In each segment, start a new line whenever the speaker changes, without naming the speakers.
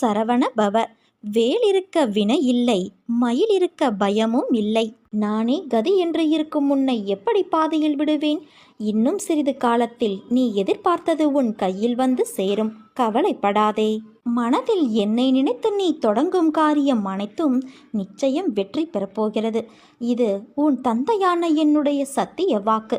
சரவண பவ. வேல் இருக்க வினை இல்லை மயில் இருக்க பயமும் இல்லை. நானே கதி என்று இருக்கும் உன்னை எப்படி பாதையில் விடுவேன்? இன்னும் சிறிது காலத்தில் நீ எதிர்பார்த்தது உன் கையில் வந்து சேரும். கவலைப்படாதே. மனதில் என்னை நினைத்து நீ தொடங்கும் காரியம் அனைத்தும் நிச்சயம் வெற்றி பெறப்போகிறது இது உன் தந்தையான என்னுடைய சத்திய வாக்கு.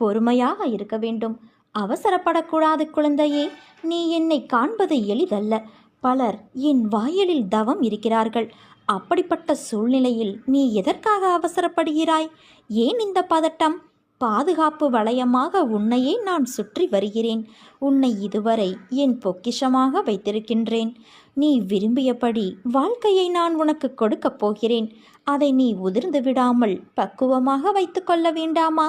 பொறுமையாக இருக்க வேண்டும். அவசரப்படக்கூடாது குழந்தையே. நீ என்னை காண்பது எளிதல்ல. பலர் என் வாயிலில் தவம் இருக்கிறார்கள். அப்படிப்பட்ட சூழ்நிலையில் நீ எதற்காக அவசரப்படுகிறாய்? ஏன் இந்த பதட்டம்? பாதுகாப்பு வளையமாக உன்னையே நான் சுற்றி வருகிறேன். உன்னை இதுவரை என் பொக்கிஷமாக வைத்திருக்கின்றேன். நீ விரும்பியபடி வாழ்க்கையை நான் உனக்கு கொடுக்கப் போகிறேன். அதை நீ உதிர்ந்து விடாமல் பக்குவமாக வைத்துக்கொள்ள வேண்டாமா?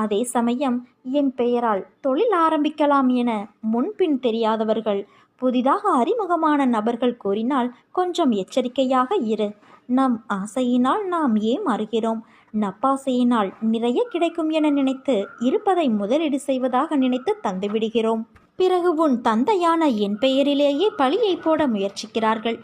அதே சமயம் என் பெயரால் தொழில் ஆரம்பிக்கலாம் என முன்பின் தெரியாதவர்கள் புதிதாக அறிமுகமான நபர்கள் கூறினால் கொஞ்சம் எச்சரிக்கையாக இரு. நம் ஆசையினால் நாம் ஏமாறுகிறோம் நப்பாசையினால் நிறைய கிடைக்கும் என நினைத்து இருப்பதை முதலீடு செய்வதாக நினைத்து தந்துவிடுகிறோம் பிறகு உன் தந்தையான என் பெயரிலேயே பழியை போட முயற்சிக்கிறார்கள்.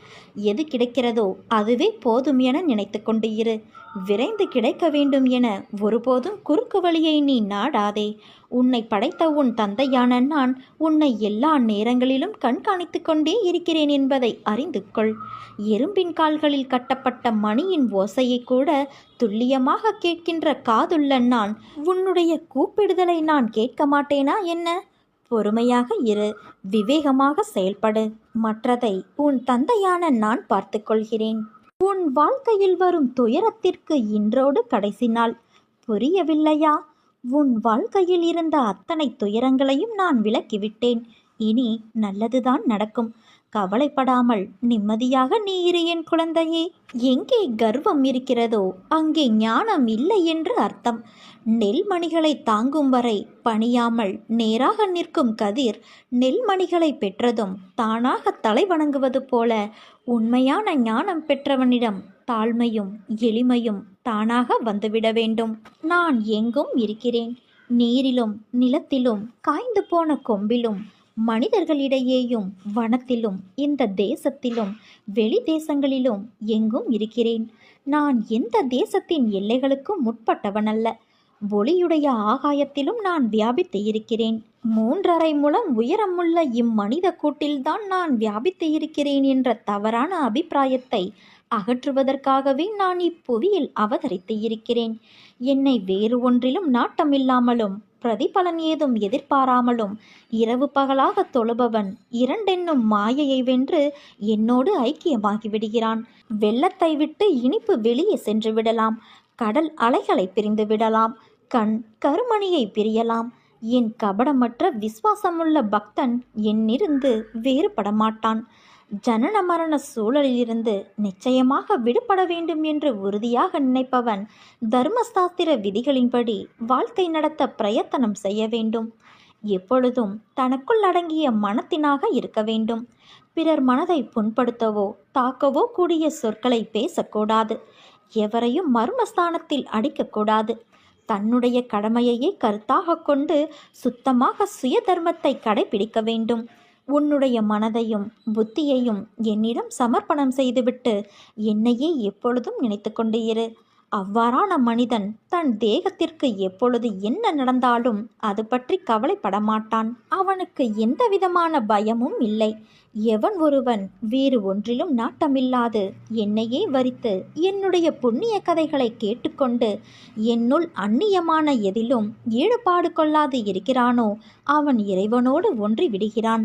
எது கிடைக்கிறதோ அதுவே போதும் என நினைத்து கொண்டு இரு. விரைந்து கிடைக்க வேண்டும் என ஒருபோதும் குறுக்கு வழியை நீ நாடாதே. உன்னை படைத்த உன் தந்தையான நான் உன்னை எல்லா நேரங்களிலும் கண்காணித்து கொண்டே இருக்கிறேன் என்பதை அறிந்து கொள் எறும்பின் கால்களில் கட்டப்பட்ட மணியின் ஓசையை கூட துல்லியமாக கேட்கின்ற காதுள்ள நான் உன்னுடைய கூப்பிடுதலை நான் கேட்க மாட்டேனா என்ன? பொறுமையாக இரு விவேகமாக செயல்படு. மற்றதை உன் தந்தையான நான் பார்த்துக்கொள்கிறேன் உன் வாழ்க்கையில் வரும் துயரத்திற்கு இன்றோடு கடைசி நாள் புரியவில்லையா? உன் வாழ்க்கையில் இருந்த அத்தனை துயரங்களையும் நான் விலக்கிவிட்டேன். இனி நல்லதுதான் நடக்கும். கவலைப்படாமல் நிம்மதியாக நீ இரு என் குழந்தையே. எங்கே கர்வம் இருக்கிறதோ அங்கே ஞானம் இல்லை என்று அர்த்தம். நெல்மணிகளை தாங்கும் வரை பணியாமல் நேராக நிற்கும் கதிர் நெல்மணிகளை பெற்றதும் தானாக தலை வணங்குவது போல உண்மையான ஞானம் பெற்றவனிடம் தாழ்மையும் எளிமையும் தானாக வந்துவிட வேண்டும். நான் எங்கும் இருக்கிறேன். நீரிலும் நிலத்திலும் காய்ந்து போன கொம்பிலும் மனிதர்களிடையேயும் வனத்திலும் இந்த தேசத்திலும் வெளி தேசங்களிலும் எங்கும் இருக்கிறேன். நான் எந்த தேசத்தின் எல்லைகளுக்கும் முற்பட்டவனல்ல. ஒளியுடைய ஆகாயத்திலும் நான் வியாபித்து இருக்கிறேன் மூன்றரை முழம் உயரமுள்ள இம்மனித கூட்டில்தான் நான் வியாபித்து இருக்கிறேன் என்ற தவறான அபிப்பிராயத்தை அகற்றுவதற்காகவே நான் இப்புவியில் அவதரித்து இருக்கிறேன் என்னை வேறு ஒன்றிலும் நாட்டமில்லாமலும் பிரதிபலன் ஏதும் எதிர்பாராமலும் இரவு பகலாக தொழுபவன் இரண்டென்னும் மாயையை வென்று என்னோடு ஐக்கியமாகிவிடுகிறான். வெள்ளத்தை விட்டு இனிப்பு வெளியே சென்று விடலாம். கடல் அலைகளை பிரிந்து விடலாம். கண் கருமணியை பிரியலாம். என் கபடமற்ற விஸ்வாசமுள்ள பக்தன் என்னிருந்து வேறுபட மாட்டான் ஜனன மரண சூழலிலிருந்து நிச்சயமாக விடுபட வேண்டும் என்று உறுதியாக நினைப்பவன் தர்மசாஸ்திர விதிகளின்படி வாழ்க்கை நடத்த பிரயத்தனம் செய்ய வேண்டும். எப்பொழுதும் தனக்குள் அடங்கிய மனத்தினாக இருக்க வேண்டும். பிறர் மனதை புண்படுத்தவோ தாக்கவோ கூடிய சொற்களை பேசக்கூடாது. எவரையும் மர்மஸ்தானத்தில் அடிக்கக்கூடாது. தன்னுடைய கடமையையே கருத்தாக கொண்டு சுத்தமாக சுய தர்மத்தை கடைபிடிக்க வேண்டும். உன்னுடைய மனதையும் புத்தியையும் என்னிடம் சமர்ப்பணம் செய்துவிட்டு என்னையே எப்பொழுதும் நினைத்து கொண்டு இரு. அவ்வாறான மனிதன் தன் தேகத்திற்கு எப்பொழுது என்ன நடந்தாலும் அது பற்றி கவலைப்பட மாட்டான் அவனுக்கு எந்த விதமான பயமும் இல்லை. எவன் ஒருவன் வேறு ஒன்றிலும் நாட்டமில்லாது என்னையே வரித்து என்னுடைய புண்ணிய கதைகளை கேட்டுக்கொண்டு என்னுள் அந்நியமான எதிலும் ஈடுபாடு கொள்ளாது இருக்கிறானோ அவன் இறைவனோடு ஒன்றி விடுகிறான்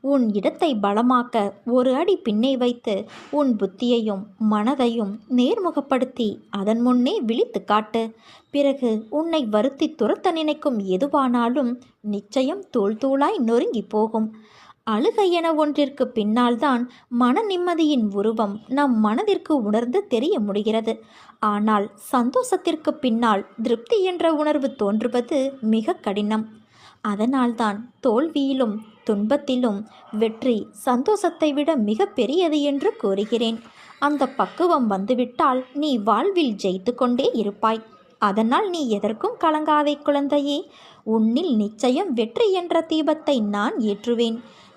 உன் இடத்தை பலமாக்க ஒரு அடி பின்னே வைத்து உன் புத்தியையும் மனதையும் நேர்முகப்படுத்தி அதன் முன்னே விழித்து காட்டு. பிறகு உன்னை வருத்தி துரத்த நினைக்கும் எதுவானாலும் நிச்சயம் தூள் தூளாய் நொறுங்கி போகும். அழுகை என ஒன்றிற்கு பின்னால்தான் மன நிம்மதியின் உருவம் நம் மனதிற்கு உணர்ந்து தெரிய முடிகிறது. ஆனால் சந்தோஷத்திற்கு பின்னால் திருப்தி என்ற உணர்வு தோன்றுவது மிக கடினம். அதனால்தான் தோல்வியிலும் துன்பத்திலும் வெற்றி சந்தோஷத்தை விட மிக பெரியது என்று கூறுகிறேன். அந்த பக்குவம் வந்துவிட்டால் நீ வாழ்வில் ஜெயித்து கொண்டே இருப்பாய். அதனால் நீ எதற்கும் கலங்காதே குழந்தையே. உன்னில் நிச்சயம் வெற்றி என்ற தீபத்தை நான் ஏற்றுவேன்.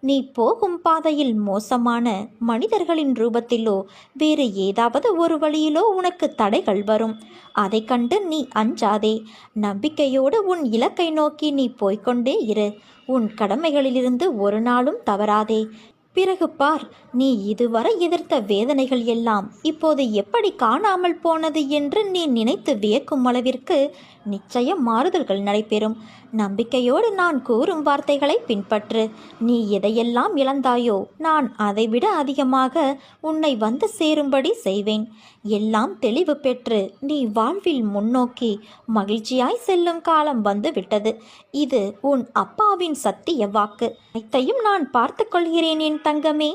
நீ போகும் பாதையில் மோசமான மனிதர்களின் ரூபத்திலோ வேறு ஏதாவது ஒரு வழியிலோ உனக்கு தடைகள் வரும். அதை கண்டு நீ அஞ்சாதே. நம்பிக்கையோடு உன் இலக்கை நோக்கி நீ போய்கொண்டே இரு. உன் கடமைகளிலிருந்து ஒரு நாளும் தவறாதே. பிறகு பார் நீ இதுவரை எதிர்த்த வேதனைகள் எல்லாம் இப்போது எப்படி காணாமல் போனது என்று நீ நினைத்து வியக்கும் அளவிற்கு நிச்சயம் மாறுதல்கள் நடைபெறும். நம்பிக்கையோடு நான் கூறும் வார்த்தைகளை பின்பற்று. நீ எதையெல்லாம் இழந்தாயோ நான் அதைவிட அதிகமாக உன்னை வந்து சேரும்படி செய்வேன். எல்லாம் தெளிவு பெற்று நீ வாழ்வில் முன்னோக்கி மகிழ்ச்சியாய் செல்லும் காலம் வந்து விட்டது. இது உன் அப்பாவின் சத்திய வாக்கு. அனைத்தையும் நான் பார்த்து கொள்கிறேன் என் தங்கமே.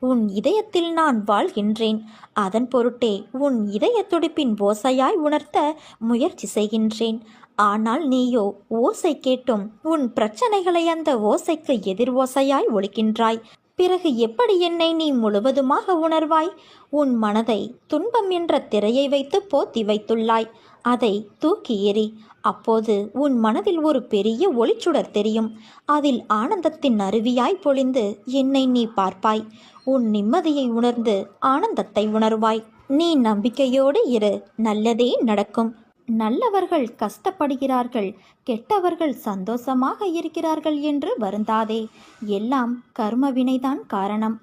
உன் இதயத்தில் நான் வாழ்கின்றேன். அதன் பொருட்டே உன் இதய துடிப்பின் ஓசையாய் உணர்த்த முயற்சி செய்கின்றேன். ஆனால் நீயோ ஓசை கேட்டும். உன் பிரச்சனைகளை அந்த ஓசைக்கு எதிர் ஓசையாய் ஒழிக்கின்றாய். பிறகு எப்படி என்னை நீ முழுவதுமாக உணர்வாய்? உன் மனதை துன்பம் என்ற திரையை வைத்து போத்தி வைத்துள்ளாய். அதை தூக்கி எறி அப்போது உன் மனதில் ஒரு பெரிய ஒளிச்சுடர் தெரியும். அதில் ஆனந்தத்தின் அருவியாய் பொழிந்து என்னை நீ பார்ப்பாய். உன் நிம்மதியை உணர்ந்து ஆனந்தத்தை உணர்வாய். நீ நம்பிக்கையோடு இரு நல்லதே நடக்கும். நல்லவர்கள் கஷ்டப்படுகிறார்கள் கெட்டவர்கள் சந்தோஷமாக இருக்கிறார்கள் என்று வருந்தாதே. எல்லாம் கர்ம வினைதான் காரணம்.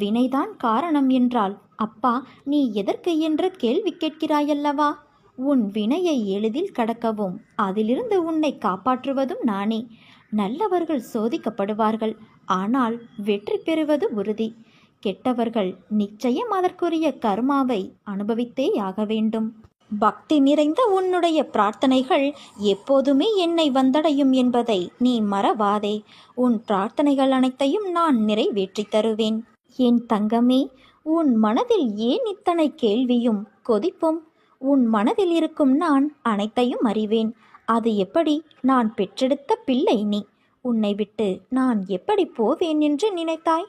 வினைதான் காரணம் என்றால் அப்பா நீ எதற்கு என்று கேள்வி கேட்கிறாயல்லவா? உன் வினையை எளிதில் கடக்கவும் அதிலிருந்து உன்னை காப்பாற்றுவதும் நானே. நல்லவர்கள் சோதிக்கப்படுவார்கள் ஆனால் வெற்றி பெறுவது உறுதி. கெட்டவர்கள் நிச்சயம் அதற்குரிய கர்மாவை அனுபவித்தே ஆக வேண்டும். பக்தி நிறைந்த உன்னுடைய பிரார்த்தனைகள் எப்போதுமே என்னை வந்தடையும் என்பதை நீ மறவாதே. உன் பிரார்த்தனைகள் அனைத்தையும் நான் நிறைவேற்றி தருவேன். என் தங்கமே உன் மனதில் ஏன் இத்தனை கேள்வியும் கொதிப்பும்? உன் மனதில் இருக்கும் நான் அனைத்தையும் அறிவேன். அது எப்படி? நான் பெற்றெடுத்த பிள்ளை நீ. உன்னை விட்டு நான் எப்படி போவேன் என்று நினைத்தாய்?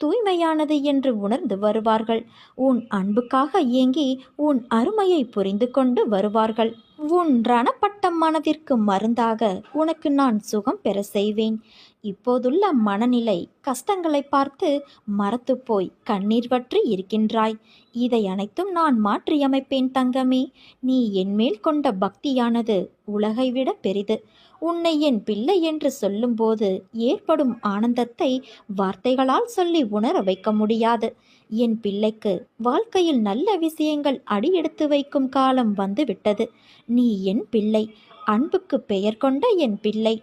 தூய்மையானது என்று உணர்ந்து வருவார்கள். உன் அன்புக்காக ஏங்கி உன் அருமையை புரிந்து கொண்டு வருவார்கள். உன் ரணப்பட்ட மனதிற்கு மருந்தாக உனக்கு நான் சுகம் பெற செய்வேன். இப்போதுள்ள மனநிலை கஷ்டங்களை பார்த்து மறத்து போய் கண்ணீர் வற்றி இருக்கின்றாய். இதை அனைத்தும் நான் மாற்றியமைப்பேன் தங்கமே. நீ என்மேல் கொண்ட பக்தியானது உலகை விட பெரிது. உன்னை என் பிள்ளை என்று சொல்லும்போது ஏற்படும் ஆனந்தத்தை வார்த்தைகளால் சொல்லி உணர வைக்க முடியாது. என் பிள்ளைக்கு வாழ்க்கையில் நல்ல விஷயங்கள் அடியெடுத்து வைக்கும் காலம் வந்துவிட்டது. நீ என் பிள்ளை. அன்புக்கு பெயர் கொண்ட என் பிள்ளை.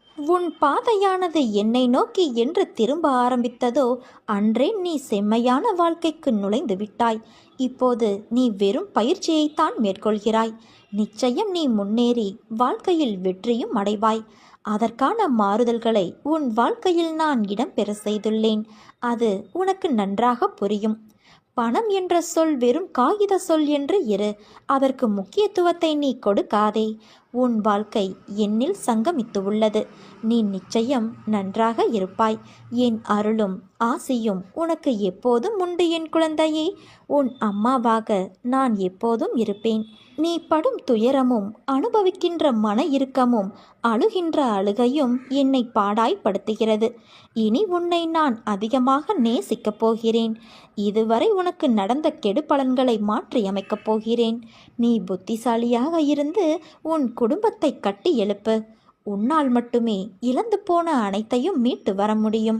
உன் பாதையானது என்னை நோக்கி என்று திரும்ப ஆரம்பித்ததோ அன்றே நீ செம்மையான வாழ்க்கைக்கு நுழைந்து விட்டாய். இப்போது நீ வெறும் பயிற்சியைத்தான் மேற்கொள்கிறாய். நிச்சயம் நீ முன்னேறி வாழ்க்கையில் வெற்றியும் அடைவாய். அதற்கான மாறுதல்களை உன் வாழ்க்கையில் நான் இடம்பெற செய்துள்ளேன். அது உனக்கு நன்றாக புரியும். பணம் என்ற சொல் வெறும் காகித சொல் என்று இரு. அதற்கு முக்கியத்துவத்தை நீ கொடுக்காதே. உன் வாழ்க்கை என்னில் சங்கமித்து உள்ளது நீ நிச்சயம் நன்றாக இருப்பாய். என் அருளும் ஆசையும் உனக்கு எப்போதும் உண்டு என் குழந்தையே. உன் அம்மாவாக நான் எப்போதும் இருப்பேன். நீ படும் துயரமும் அனுபவிக்கின்ற மன இறுக்கமும் அழுகின்ற அழுகையும் என்னை பாடாய்ப்படுத்துகிறது. இனி உன்னை நான் அதிகமாக நேசிக்கப் போகிறேன். இதுவரை உனக்கு நடந்த கெடுபலன்களை மாற்றியமைக்கப் போகிறேன். நீ புத்திசாலியாக இருந்து உன் குடும்பத்தை கட்டி எழுப்பு. உன்னால் மட்டுமே இழந்து போன அனைத்தையும் மீட்டு வர முடியும்.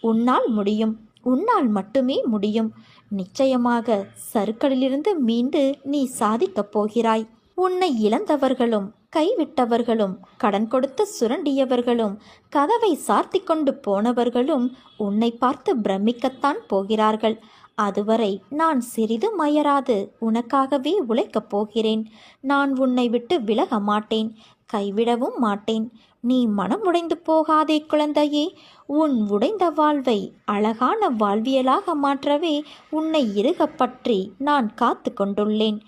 உன்னால் முடியும். உன்னால் மட்டுமே முடியும். நிச்சயமாக சருக்களிலிருந்து மீண்டு நீ சாதிக்கப் போகிறாய். உன்னை இழந்தவர்களும் கைவிட்டவர்களும் கடன் கொடுத்து சுரண்டியவர்களும் கதவை சார்த்தி கொண்டு போனவர்களும் உன்னை பார்த்து பிரமிக்கத்தான் போகிறார்கள். அதுவரை நான் சிறிது மயராது உனக்காகவே உழைக்கப் போகிறேன். நான் உன்னை விட்டு விலக மாட்டேன். கைவிடவும் மாட்டேன். நீ மனம் உடைந்து போகாதே குழந்தையே. உன் உடைந்த வாழ்வை அழகான வாழ்வியலாக மாற்றவே உன்னை இறுகப் பற்றி நான் காத்து கொண்டுள்ளேன்.